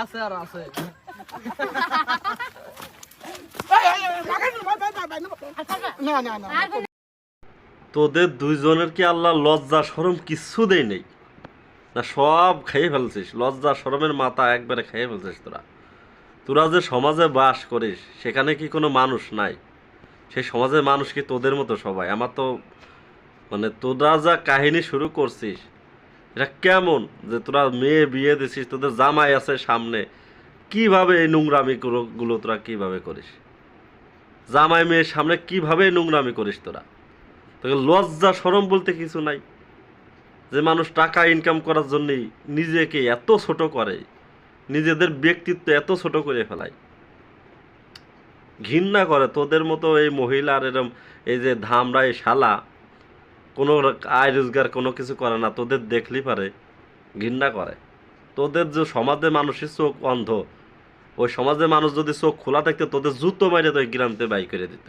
আছে আর আছে। তোদের দুইজনের কি আল্লাহ লজ্জা সরম কিচ্ছু দেই নেই? না, সব খেয়ে ফেলছিস। লজ্জা সরমের মাথা একবারে খেয়ে ফেলছিস তোরা। তোরা যে সমাজে বাস করিস, সেখানে কি কোনো মানুষ নাই? সেই সমাজের মানুষ কি তোদের মতো সবাই? আমার তো মানে তোরা যা কাহিনী শুরু করছিস এটা কেমন যে তোরা মেয়ে বিয়ে দিছিস, তোদের জামাই আছে সামনে? কীভাবে এই নোংরামি গুলো- গুলো তোরা কীভাবে করিস? জামাই মেয়ের সামনে কীভাবে নোংরামি করিস তোরা? তোকে লজ্জা সরম বলতে কিছু নাই। যে মানুষ টাকা ইনকাম করার জন্যই নিজেকে এত ছোট করে, নিজেদের ব্যক্তিত্ব এত ছোট করে ফেলায়। ঘৃণা করে, তোদের মতো এই মহিলার এরম এই যে ধামরা এই শালা কোনো আয় রোজগার কোনো কিছু করে না, তোদের দেখলি পারে, ঘৃণা করে। তোদের যে সমাজে মানুষের চোখ অন্ধ, ওই সমাজের মানুষ যদি চোখ খোলা থাকতো, তোদের জুতো মাইরে তো গ্রামতে বাই করে দিত।